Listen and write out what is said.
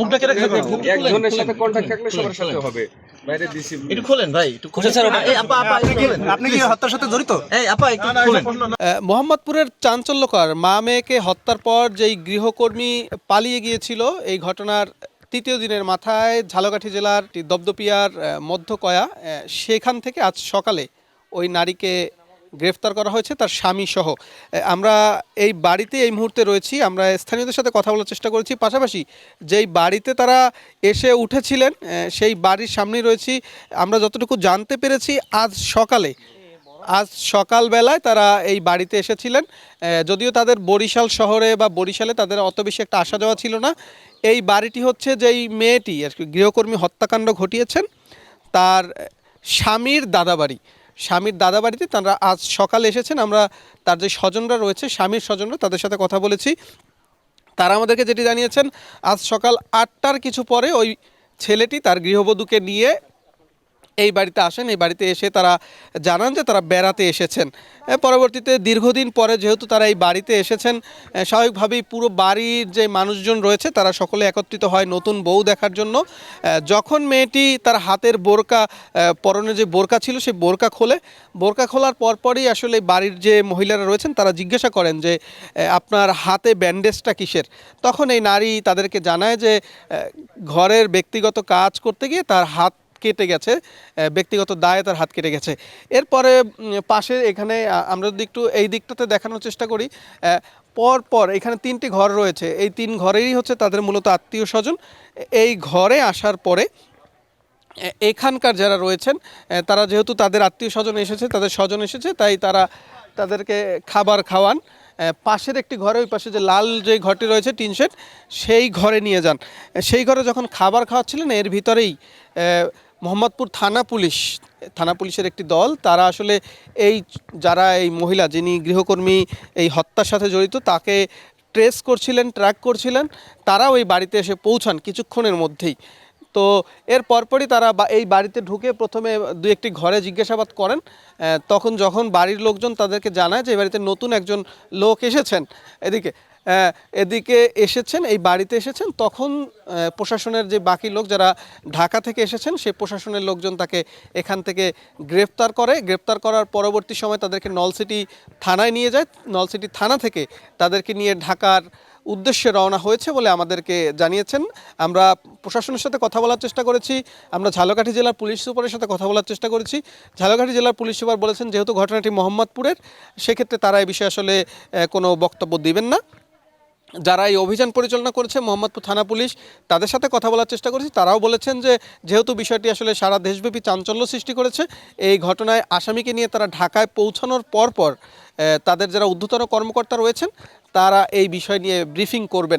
মুখটা কেটে খেয়ে একজনের সাথে কন্ট্যাক্ট থাকলে সবার সাথে হবে। বাইরে দিছি একটু খোলেন ভাই একটু খোলেন। এই আপা আপা আপনি কি হত্যার সাথে জড়িত? এই আপা একটু খোলেন। মোহাম্মদপুরের চাঞ্চল্যকর মা মেয়েকে হত্যার পর যেই গৃহকর্মী পালিয়ে গিয়েছিল এই ঘটনার তৃতীয় দিনের মাথায় ঝালকাঠি জেলার আহ, মধ্যকয়া আহ, সেখান থেকে আজ সকালে ওই নারীকে গ্রেফতার করা হয়েছে তার স্বামী সহ। আমরা এই বাড়িতে এই মুহূর্তে রয়েছি, আমরা স্থানীয়দের সাথে কথা বলার চেষ্টা করেছি। পাশাপাশি যেই বাড়িতে তারা এসে উঠেছিলেন সেই বাড়ির সামনেই রয়েছি। আমরা যতটুকু জানতে পেরেছি, আজ সকালে, আজ সকালবেলায় তারা এই বাড়িতে এসেছিলেন। যদিও তাদের বরিশাল শহরে বা বরিশালে তাদের অত বেশি একটা আসা যাওয়া ছিল না। এই বাড়িটি হচ্ছে যেই মেয়েটি, আর কি গৃহকর্মী হত্যাকাণ্ড ঘটিয়েছেন, তার স্বামীর দাদাবাড়ি। স্বামীর দাদা বাড়িতে তারা আজ সকালে এসেছেন। আমরা তার যে স্বজনরা রয়েছে, স্বামীর স্বজনরা, তাদের সাথে কথা বলেছি। তারা আমাদেরকে যেটি জানিয়েছেন, আজ সকাল আটটার কিছু পরে ওই ছেলেটি তার গৃহবধূকে নিয়ে এই বাড়িতে আসেন, এই বাড়িতে এসে তারা জানান যে তারা বেড়াতে এসেছেন। পরবর্তীতে দীর্ঘদিন পরে যেহেতু তারা এই বাড়িতে এসেছেন স্বাভাবিকভাবেই পুরো বাড়ির যে মানুষজন রয়েছে তারা সকলে একত্রিত হয় নতুন বউ দেখার জন্য। যখন মেয়েটি তার হাতের বোরকা পরনে যে বোরকা ছিল সেই বোরকা খোলে। বোরকা খোলার পরপরই আসলে বাড়ির যে মহিলারা রয়েছেন তারা জিজ্ঞাসা করেন যে আপনার হাতে ব্যান্ডেজটা কিসের? তখন এই নারী তাদেরকে জানায় যে ঘরের ব্যক্তিগত কাজ করতে গিয়ে তার হাত কেটে গেছে ব্যক্তিগত দায়ে তার হাত কেটে গেছে। এরপরে পাশে এখানে আমরা যদি একটু এই দিকটাতে দেখানোর চেষ্টা করি পর পর এখানে তিনটি ঘর রয়েছে। এই তিন ঘরেরই হচ্ছে তাদের মূলত আত্মীয় স্বজন। এই ঘরে আসার পরে এখানকার যারা রয়েছেন তারা যেহেতু তাদের আত্মীয় স্বজন এসেছে, তাদের স্বজন এসেছে, তাই তারা তাদেরকে খাবার খাওয়ান। পাশের একটি ঘরে, ওই পাশে যে লাল যে ঘরটি রয়েছে, টিন শেড, সেই ঘরে নিয়ে যান। সেই ঘরে যখন খাবার খাওয়াচ্ছিলেন, এর ভিতরেই মোহাম্মদপুর থানা পুলিশ, থানা পুলিশের একটি দল, তারা আসলে এই যারা এই মহিলা যিনি গৃহকর্মী এই হত্যার সাথে জড়িত, তাকে ট্রেস করছিলেন, ট্র্যাক করছিলেন, তারাও এই বাড়িতে এসে পৌঁছান কিছুক্ষণের মধ্যেই। তো এর পরপরই তারা এই বাড়িতে ঢুকে প্রথমে দু একটি ঘরে জিজ্ঞাসাবাদ করেন তখন যখন বাড়ির লোকজন তাদেরকে জানায় যে এই বাড়িতে নতুন একজন লোক এসেছেন, এদিকে এদিকে এসেছেন, এই বাড়িতে এসেছেন, তখন প্রশাসনের যে বাকি লোক যারা ঢাকা থেকে এসেছেন, সেই প্রশাসনের লোকজন তাকে এখান থেকে গ্রেপ্তার করে। গ্রেপ্তার করার পরবর্তী সময় তাদেরকে নলসিটি থানায় নিয়ে যায়। নলসিটি থানা থেকে তাদেরকে নিয়ে ঢাকার উদ্দেশ্যে রওনা হয়েছে বলে আমাদেরকে জানিয়েছেন। আমরা প্রশাসনের সাথে কথা বলার চেষ্টা করেছি, আমরা ঝালকাঠি জেলার পুলিশ সুপারের সাথে কথা বলার চেষ্টা করেছি। ঝালকাঠি জেলার পুলিশ সুপার বলেছেন, যেহেতু ঘটনাটি মোহাম্মদপুরের, সেক্ষেত্রে তারা এই বিষয়ে আসলে কোনো বক্তব্য দিবেন না। যারা এই অভিযান পরিচালনা করেছে মোহাম্মদপুর থানা পুলিশ, তাদের সাথে কথা বলার চেষ্টা করেছি। তারাও বলেছেন যে, যেহেতু বিষয়টি আসলে সারা দেশব্যাপী চাঞ্চল্য সৃষ্টি করেছে, এই ঘটনায় আসামিকে নিয়ে তারা ঢাকায় পৌঁছানোর পরপর পর তাদের যারা ঊর্ধ্বতন কর্মকর্তা রয়েছেন, তারা এই বিষয় নিয়ে ব্রিফিং করবেন।